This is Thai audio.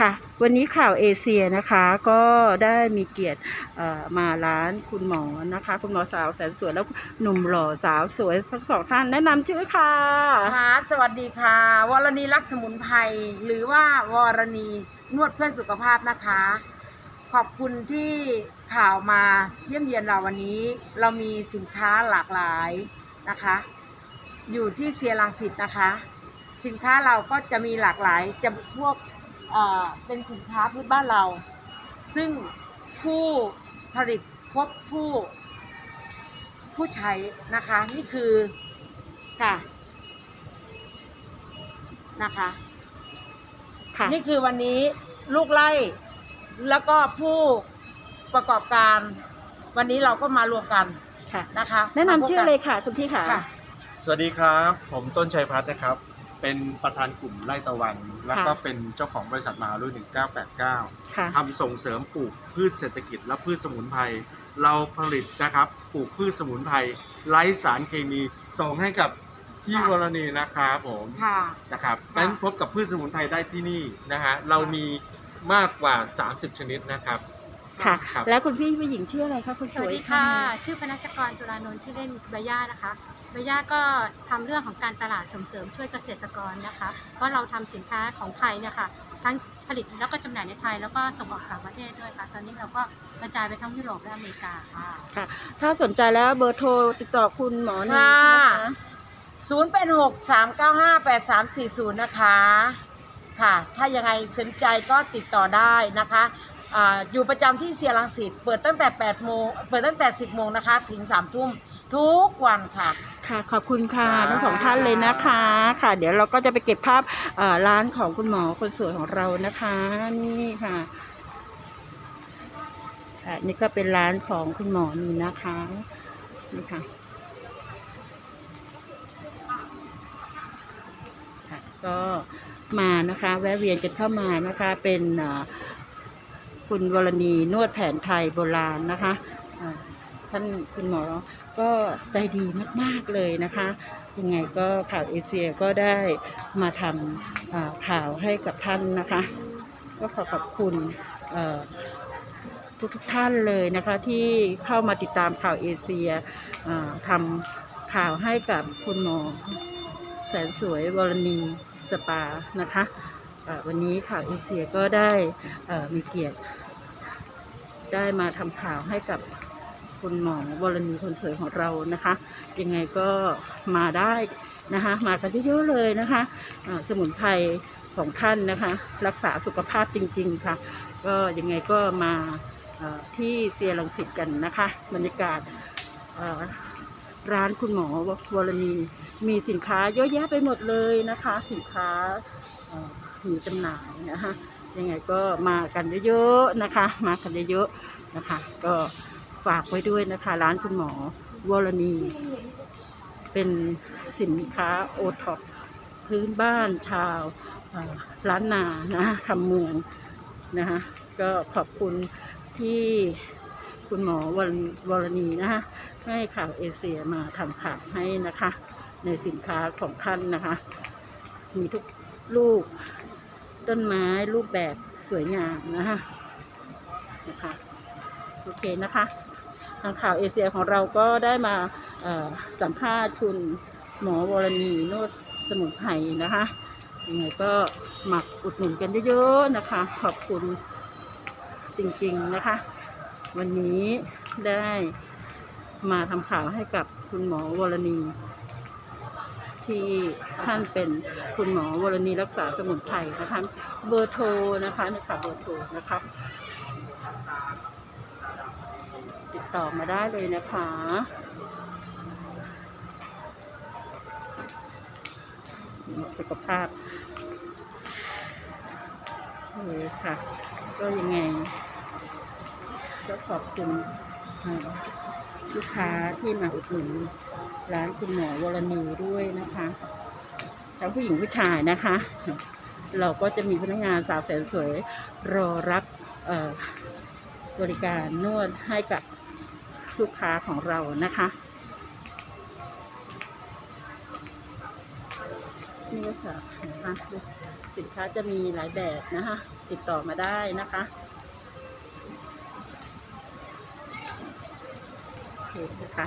ค่ะ วันนี้ข่าวเอเชียนะคะก็ได้มีเกียรติมาร้านคุณหมอนะคะ คุณหมอสาวแสนสวยแล้วหนุ่มหล่อสาวสวยทั้งสองท่านแนะนำชื่อค่ะค่ะสวัสดีค่ะ วรณีรักสมุนไพรหรือว่าวรณีนวดเพื่อนสุขภาพนะคะ ขอบคุณที่ข่าวมาเยี่ยมเยียนเราวันนี้ เรามีสินค้าหลากหลายนะคะ อยู่ที่เซียรังสิตนะคะ สินค้าเราก็จะมีหลากหลายจะพวก เอ่อเป็นสินค้าพื้นบ้านเรา ซึ่งผู้ผลิตพบผู้ผู้ใช้นะคะ นี่คือค่ะนะคะค่ะนี่คือวันนี้ลูกไล่แล้วก็ผู้ประกอบการวันนี้เราก็มารวมกันค่ะนะคะ แนะนำมาพบชื่กัอเลยค่ะ คุณพี่ค่ะค่ะ สวัสดีครับ ผมต้นชัยพัฒน์นะครับ เป็นประธานกลุ่มไร่ตะวัน แล้วก็เป็นเจ้าของบริษัทมหารุ่น1989ค่ะทำส่งเสริมปลูกพืชเศรษฐกิจและพืชสมุนไพรเราผลิตนะครับปลูกพืชสมุนไพรไร้สารเคมีส่งให้กับพี่ค่ะวรณีนะครับผมค่ะ นะครับค่ะ นั้นพบกับพืชสมุนไพรได้ที่นี่นะฮะเรามีมากกว่า 30 ชนิดนะครับ ค่ะ ครับ แล้วคุณพี่ผู้หญิงชื่ออะไรคะคุณสสวัวสยดีค่ะ ชื่อพนัชกรตุลานนท์ชื่อเล่นใบย่านะคะ ใบย่าก็ทำเรื่องของการตลาดส่งเสริมช่วยเกษตรกรนะคะ เพราะเราทำสินค้าของไทยเนี่ยค่ะทั้งผลิตแล้วก็จำหน่ายในไทยแล้วก็ส่งออกต่างประเทศด้วยค่ะ ตอนนี้เราก็กระจายไปทั้งยุโรปและอเมริกาค่ะค่ะ ถ้าสนใจแล้วเบอร์โทรติดต่อคุณหมอนี่ค่ะใช่ไหมคะศูนย์เป็นหกสามเก้าห้าแปดสามสี่ศูนย์นะคะ ค่ะ ถ้ายังไงสนใจก็ติดต่อได้นะคะ อ่าอยู่ประจำที่เซียรังสิตเปิดตั้งแต่8โมงเปิดตั้งแต่ 10โมงนะคะ ถึง3ทุ่มทุกวันค่ะ ค่ะ ขอบคุณค่ะครับทั้งสองท่านเลยนะคะ ค่ะ เดี๋ยวเราก็จะไปเก็บภาพเอ่อร้านของคุณหมอคนสวยของเรานะคะนี่ค่ะค่ะนี่ก็เป็นร้านของคุณหมอนี่นะคะนี่ค่ะค่ะ ก็มานะคะ แวะเวียนกันเข้ามานะคะ เป็นเอ่อ คุณวรณีนวดแผนไทยโบราณนะคะท่านคุณหมอก็ใจดีมาก ๆ เลยนะคะ ยังไงก็ข่าวเอเชียก็ได้มาทำข่าวให้กับท่านนะคะ ก็ขอขอบคุณทุกทุกท่านเลยนะคะที่เข้ามาติดตามข่าวเอเชียทำข่าวให้กับคุณหมอแสนสวยวรณีสปานะคะวันนี้ข่าวเอเชียก็ได้มีเกียรติ ได้มาทำข่าวให้กับคุณหมอวรณีคนสวยของเรานะคะ ยังไงก็มาได้นะคะ มากันเยอะๆเลยนะคะอ่าสมุนไพรของท่านนะคะ รักษาสุขภาพจริง ๆ ค่ะ ก็ยังไงก็มาที่เซียรังสิตกันนะคะ บรรยากาศร้านคุณหมอวรณีมีสินค้าเยอะแยะไปหมดเลยนะคะ สินค้ามีจำหน่ายนะคะ ยังไงก็มากันเยอะๆนะคะ มากันเยอะๆนะคะ ก็ฝากไว้ด้วยนะคะ ร้านคุณหมอวรณี เป็นสินค้าโอท็อปพื้นบ้านชาวเอ่อล้านนานะคำเมืองนะคะก็ขอบคุณที่คุณหมอวรวรณีนะคะให้ข่าวเอเชียมาทำข่าวให้นะคะ ในสินค้าของท่านนะคะ มีทุกลูก ต้นไม้รูปแบบสวยงามนะคะนะคะโอเคนะคะทางข่าวเอเชียของเราก็ได้มาสัมภาษณ์คุณหมอวรณีโนดสมุนไพรนะคะยังไงก็หมักอุดหนุนกันเยอะๆนะคะ ขอบคุณจริงๆนะคะ วันนี้ได้มาทำข่าวให้กับคุณหมอวรณี ที่ท่านเป็นคุณหมอวรณีรักษาสมุนไพรนะคะเบอร์โทรนะคะนี่ค่ะเบอร์โทรนะคะติดต่อมาได้เลยนะคะสุขภาพเลยค่ะ ก็ยังไง ก็ขอบคุณลูกค้าที่มาอุดหนุน ร้านคุณหมอวรณีด้วยนะคะทั้งผู้หญิงผู้ชายนะคะ เราก็จะมีพนักงานสาวแสนสวยรอรับบริการนวดให้กับลูกค้าของเรานะคะนี่ก็ค่ะนะคะสินค้าจะมีหลายแบบนะคะ ติดต่อมาได้นะคะโอเคนะคะ